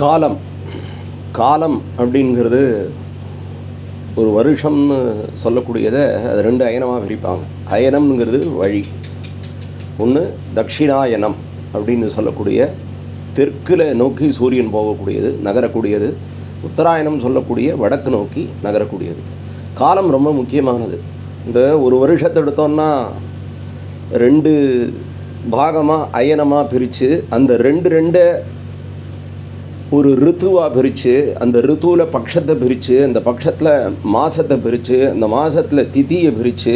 காலம். காலம் அப்படிங்கிறது ஒரு வருஷம்னு சொல்லக்கூடியதை அது ரெண்டு அயனமாக பிரிப்பாங்க. அயனம்ங்கிறது வழி. ஒன்று தட்சிணாயனம் அப்படின்னு சொல்லக்கூடிய தெற்கில் நோக்கி சூரியன் போகக்கூடியது நகரக்கூடியது. உத்தராயணம் சொல்லக்கூடிய வடக்கு நோக்கி நகரக்கூடியது. காலம் ரொம்ப முக்கியமானது. இந்த ஒரு வருஷத்தை எடுத்தோம்னா ரெண்டு பாகமாக அயனமாக பிரித்து அந்த ரெண்டு ரெண்டை ஒரு ரித்துவாக பிரித்து அந்த ரித்துவில் பட்சத்தை பிரித்து அந்த பட்சத்தில் மாதத்தை பிரித்து அந்த மாதத்தில் திதியை பிரித்து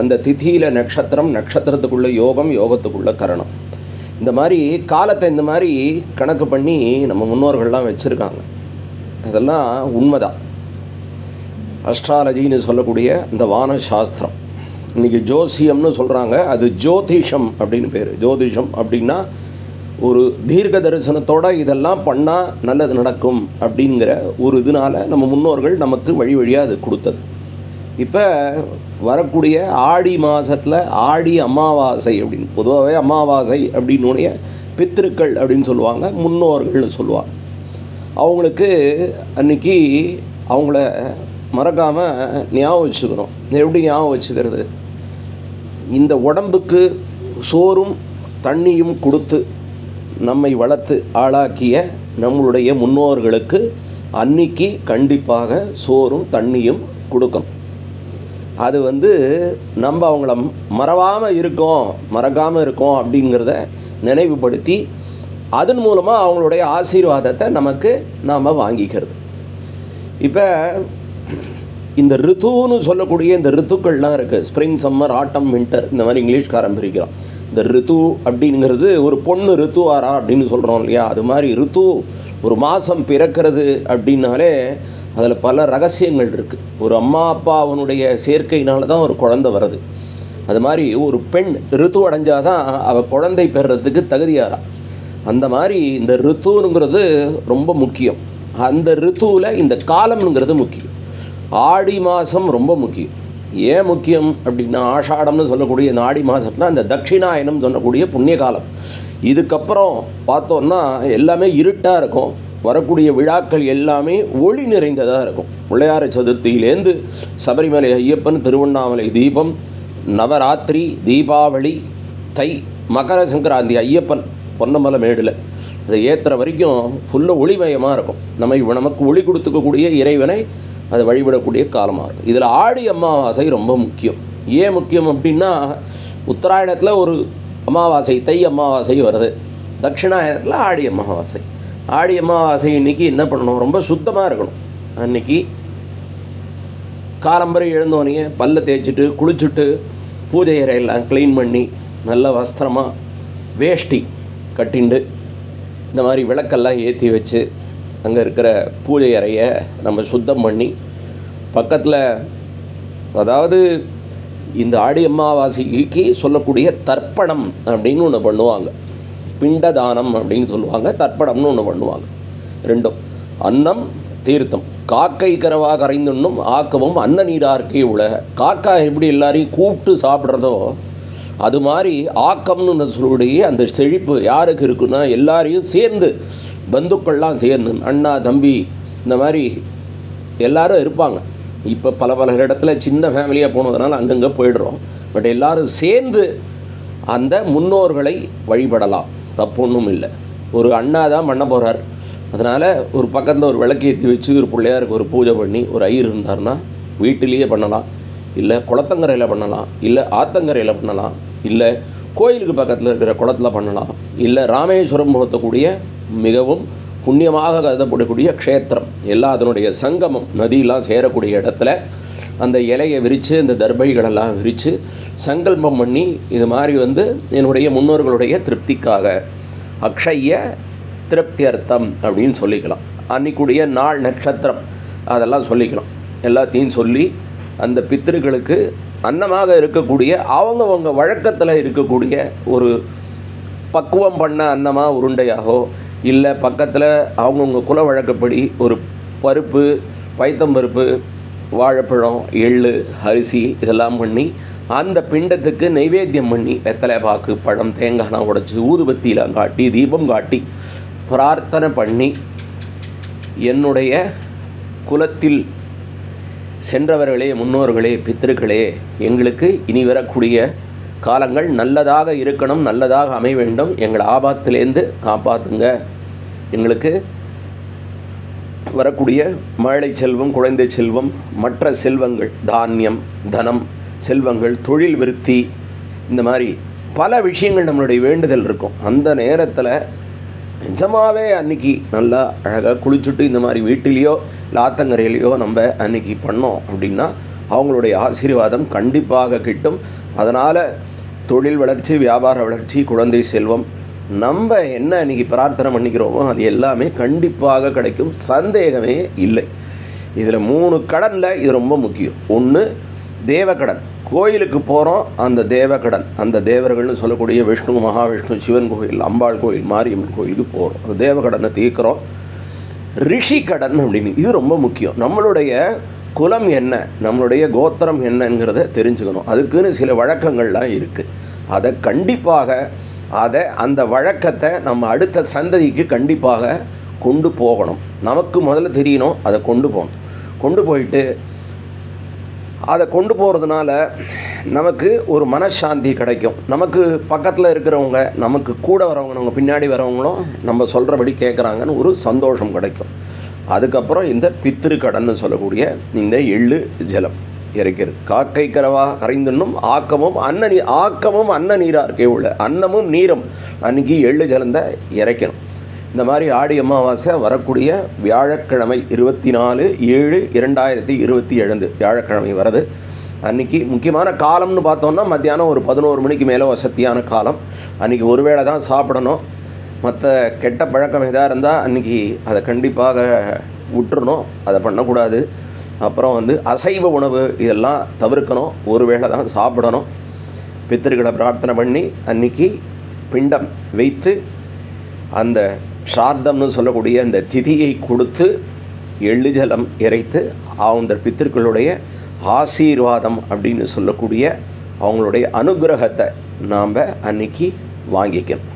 அந்த திதியில் நட்சத்திரம் நட்சத்திரத்துக்குள்ளே யோகம் யோகத்துக்குள்ளே கரணம். இந்த மாதிரி காலத்தை இந்த மாதிரி கணக்கு பண்ணி நம்ம முன்னோர்கள்லாம் வச்சுருக்காங்க. அதெல்லாம் உண்மைதான். அஸ்ட்ராலஜின்னு சொல்லக்கூடிய இந்த வான சாஸ்திரம் இன்றைக்கி ஜோசியம்னு சொல்கிறாங்க அது ஜோதிஷம் அப்படின்னு பேர். ஜோதிஷம் அப்படின்னா ஒரு தீர்க்க தரிசனத்தோடு இதெல்லாம் பண்ணால் நல்லது நடக்கும் அப்படிங்கிற ஒரு இதனால் நம்ம முன்னோர்கள் நமக்கு வழி வழியாக அது கொடுத்தது. இப்போ வரக்கூடிய ஆடி மாதத்தில் ஆடி அமாவாசை அப்படின்னு பொதுவாகவே அமாவாசை அப்படின்னுடைய பித்திருக்கள் அப்படின்னு சொல்லுவாங்க முன்னோர்கள்னு சொல்லுவாங்க. அவங்களுக்கு அன்றைக்கி அவங்கள மறக்காமல் ஞாபகம் வச்சுக்கணும். எப்படி ஞாபகம் வச்சுக்கிறது? இந்த உடம்புக்கு சோறும் தண்ணியும் கொடுத்து நம்மை வளர்த்து ஆளாக்கிய நம்மளுடைய முன்னோர்களுக்கு அன்னைக்கு கண்டிப்பாக சோறும் தண்ணியும் கொடுக்கணும் அது வந்து நம்ம அவங்கள மறவாமல் இருக்கோம் மறக்காமல் இருக்கோம் அப்படிங்கிறத நினைவுபடுத்தி அதன் மூலமாக அவங்களுடைய ஆசீர்வாதத்தை நமக்கு நாம் வாங்கிக்கிறது. இப்போ இந்த ரித்துன்னு சொல்லக்கூடிய இந்த ரித்துக்கள்லாம் இருக்குது ஸ்ப்ரிங் சம்மர் ஆட்டம் வின்டர் இந்த மாதிரி இங்கிலீஷ்காரன் பிரிக்கிறோம் இந்த ரித்து அப்படிங்கிறது ஒரு பொண்ணு ரித்துவாரா அப்படின்னு சொல்கிறோம் இல்லையா? அது மாதிரி ரித்து ஒரு மாதம் பிறக்கிறது அப்படின்னாலே அதில் பல ரகசியங்கள் இருக்குது ஒரு அம்மா அப்பா அவனுடைய சேர்க்கையினால தான் ஒரு குழந்தை வருது. அது மாதிரி ஒரு பெண் ரித்து அடைஞ்சாதான் அவள் குழந்தை பெறுறதுக்கு தகுதியாரா அந்த மாதிரி இந்த ரித்துங்கிறது ரொம்ப முக்கியம். அந்த ரித்துவில் இந்த காலம்ங்கிறது முக்கியம். ஆடி மாதம் ரொம்ப முக்கியம். ஏன் முக்கியம் அப்படின்னா ஆஷாடம்னு சொல்லக்கூடிய இந்த ஆடி மாதத்தில் அந்த தட்சிணாயனம் சொல்லக்கூடிய புண்ணிய காலம் இதுக்கப்புறம் பார்த்தோன்னா எல்லாமே இருட்டாக இருக்கும். வரக்கூடிய விழாக்கள் எல்லாமே ஒளி நிறைந்ததாக இருக்கும். பிள்ளையார சதுர்த்தியிலேருந்து சபரிமலை ஐயப்பன் திருவண்ணாமலை தீபம் நவராத்திரி தீபாவளி தை மகர சங்கராந்தி ஐயப்பன் பொன்னமலை மேடில். அதை ஏற்றுற வரைக்கும் ஃபுல்லாக ஒளிமயமாக இருக்கும். நம்ம நமக்கு ஒளி கொடுத்துக்கக்கூடிய இறைவனை அதை வழிபடக்கூடிய காலமாக. இருக்கும் இதில் ஆடி அமாவாசை ரொம்ப முக்கியம். ஏன் முக்கியம் அப்படின்னா உத்தராயணத்தில் ஒரு அமாவாசை தை அமாவாசை வருது. தட்சிணாயணத்தில் ஆடி அமாவாசை. ஆடி அமாவாசை இன்றைக்கி என்ன பண்ணணும்? ரொம்ப சுத்தமாக இருக்கணும். அன்றைக்கி காலம்பரை எழுந்தோனையே பல்ல தேய்ச்சிட்டு குளிச்சுட்டு பூஜை அறையெல்லாம் க்ளீன் பண்ணி நல்ல வஸ்திரமாக வேஷ்டி கட்டிண்டு இந்த மாதிரி விளக்கெல்லாம் ஏற்றி வச்சு அங்கே இருக்கிற பூஜை அறையை நம்ம சுத்தம் பண்ணி பக்கத்தில் அதாவது இந்த ஆடி அமாவாசைக்கு சொல்லக்கூடிய தர்ப்பணம் அப்படின்னு ஒன்று பண்ணுவாங்க. பிண்டதானம் அப்படின்னு சொல்லுவாங்க தர்ப்பணம்னு ஒன்று பண்ணுவாங்க. ரெண்டும். அன்னம் தீர்த்தம். காக்கை கரவாக கரைந்துண்ணும் ஆக்கவும் அன்ன நீராக்கே உலக காக்கா எப்படி எல்லாரையும் கூப்பிட்டு சாப்பிட்றதோ அது மாதிரி ஆக்கம்னு சொல்லக்கூடிய அந்த செழிப்பு யாருக்கு இருக்குன்னா எல்லாரையும் சேர்ந்து பந்துக்கள்லாம் சேர்ந்து அண்ணா தம்பி இந்த மாதிரி எல்லாரும் இருப்பாங்க. இப்போ பல பல இடத்துல சின்ன ஃபேமிலியாக போனதுனால அங்கங்கே போயிடுறோம். பட் எல்லாரும் சேர்ந்து அந்த முன்னோர்களை வழிபடலாம். தப்பொன்றும் இல்லை. ஒரு அண்ணா தான் பண்ண போகிறார் அதனால் ஒரு பக்கத்தில் ஒரு விளக்கு ஏற்றி வச்சு ஒரு பிள்ளையாருக்கு ஒரு பூஜை பண்ணி ஒரு ஐயர் இருந்தார்னா வீட்டிலேயே பண்ணலாம். இல்லை குளத்தங்கரையில் பண்ணலாம். இல்லை ஆத்தங்கரையில் பண்ணலாம். இல்லை கோயிலுக்கு பக்கத்தில் இருக்கிற குளத்தில் பண்ணலாம். இல்லை ராமேஸ்வரம் முகத்தக்கூடிய மிகவும் புண்ணியமாக கருதப்படக்கூடிய க்ஷேத்திரம். எல்லா அதனுடைய சங்கமம் நதியெலாம் சேரக்கூடிய இடத்துல அந்த இலையை விரித்து இந்த தர்பைகளெல்லாம் விரித்து சங்கல்பம் பண்ணி இது மாதிரி வந்து என்னுடைய முன்னோர்களுடைய திருப்திக்காக அக்ஷய திருப்தியர்த்தம் அப்படின்னு சொல்லிக்கலாம். அன்னைக்குடைய நாள் நட்சத்திரம் அதெல்லாம் சொல்லிக்கலாம். எல்லாத்தையும் சொல்லி அந்த பித்திருக்களுக்கு அன்னமாக இருக்கக்கூடிய அவங்கவங்க வழக்கத்தில் இருக்கக்கூடிய ஒரு பக்குவம் பண்ண அன்னமாக உருண்டையாகோ இல்லை பக்கத்தில் அவங்கவுங்க குல வழக்கப்படி ஒரு பருப்பு பைத்தம்பருப்பு வாழைப்பழம் எள்ளு அரிசி இதெல்லாம் பண்ணி அந்த பிண்டத்துக்கு நைவேத்தியம் பண்ணி வெத்தலை பாக்கு பழம் தேங்காய்லாம் உடைச்சி ஊதுபத்திலாம் காட்டி தீபம் காட்டி பிரார்த்தனை பண்ணி என்னுடைய குலத்தில் சென்றவர்களே முன்னோர்களே பித்திருக்களே எங்களுக்கு இனி வரக்கூடிய காலங்கள் நல்லதாக இருக்கணும் நல்லதாக அமைய வேண்டும். எங்களை ஆபாத்திலேருந்து காப்பாற்றுங்க எங்களுக்கு வரக்கூடிய மழை செல்வம் குழந்தை செல்வம் மற்ற செல்வங்கள் தானியம் தனம் செல்வங்கள் தொழில் விருத்தி இந்த மாதிரி பல விஷயங்கள் நம்மளுடைய வேண்டுதல் இருக்கும். அந்த நேரத்தில் நிஜமாகவே அன்னைக்கு நல்லா அழகாக குளிச்சுட்டு இந்த மாதிரி வீட்டிலேயோ லாத்தங்கரையிலையோ நம்ம அன்னைக்கு பண்ணோம் அப்படின்னா அவங்களுடைய ஆசீர்வாதம் கண்டிப்பாக கிட்டும். அதனால் தொழில் வளர்ச்சி வியாபார வளர்ச்சி குழந்தை செல்வம் நம்ம என்ன அன்றைக்கி பிரார்த்தனை பண்ணிக்கிறோமோ அது எல்லாமே கண்டிப்பாக கிடைக்கும். சந்தேகமே இல்லை. இதில் மூணு கடனில் இது ரொம்ப முக்கியம். ஒன்று தேவக்கடன் கோயிலுக்கு போகிறோம் அந்த தேவக்கடன் அந்த தேவர்கள்னு சொல்லக்கூடிய விஷ்ணு மகாவிஷ்ணு சிவன் கோயில் அம்பாள் கோயில் மாரியம்மன் கோயிலுக்கு போகிறோம் அந்த தேவக்கடனை தீர்க்கிறோம். ரிஷி கடன் அப்படின்னு இது ரொம்ப முக்கியம். நம்மளுடைய குலம் என்ன நம்மளுடைய கோத்திரம் என்னங்கிறத தெரிஞ்சுக்கணும். அதுக்குன்னு சில வழக்கங்கள்லாம் இருக்குது அதை கண்டிப்பாக அதை அந்த வழக்கத்தை நம்ம அடுத்த சந்ததிக்கு கண்டிப்பாக கொண்டு போகணும். நமக்கு முதல்ல தெரியணும் அதை கொண்டு போகணும். கொண்டு போயிட்டு அதை கொண்டு போகிறதுனால நமக்கு ஒரு மனசாந்தி கிடைக்கும். நமக்கு பக்கத்தில் இருக்கிறவங்க நமக்கு கூட வரவங்க நம்ம பின்னாடி வரவங்களும் நம்ம சொல்கிறபடி கேட்குறாங்கன்னு ஒரு சந்தோஷம் கிடைக்கும். அதுக்கப்புறம் இந்த பித்திருக்கடன்னு சொல்லக்கூடிய இந்த எள்ளு ஜலம் இறைக்கிறது காக்கை கரவா கரைந்துண்ணும் ஆக்கமும் அன்ன நீ ஆக்கமும் அன்ன நீராக இருக்கே உள்ள அன்னமும் நீரும் அன்னைக்கு எள்ளு ஜலந்தை இறைக்கணும். இந்த மாதிரி ஆடி அமாவாசை வரக்கூடிய வியாழக்கிழமை இருபத்தி நாலு ஏழு இரண்டாயிரத்தி இருபத்தி ஏழு வியாழக்கிழமை வருது. அன்றைக்கி முக்கியமான காலம்னு பார்த்தோன்னா மத்தியானம் ஒரு பதினோரு மணிக்கு மேலே வசதியான காலம். அன்றைக்கி ஒரு வேளை தான் சாப்பிடணும். மற்ற கெட்ட பழக்கம் எதாக இருந்தால் அன்றைக்கி அதை கண்டிப்பாக விட்டுறணும். அதை பண்ணக்கூடாது. அப்புறம் வந்து அசைவ உணவு இதெல்லாம் தவிர்க்கணும். ஒரு வேளை தான் சாப்பிடணும். பித்திருக்களை பிரார்த்தனை பண்ணி அன்னைக்கு பிண்டம் வைத்து அந்த சார்த்தம்னு சொல்லக்கூடிய அந்த திதியை கொடுத்து எள்ளுஜலம் இறைத்து அந்த பித்திருக்களுடைய ஆசீர்வாதம் அப்படின்னு சொல்லக்கூடிய அவங்களுடைய அனுகிரகத்தை நாம் அன்னைக்கு வாங்கிக்கணும்.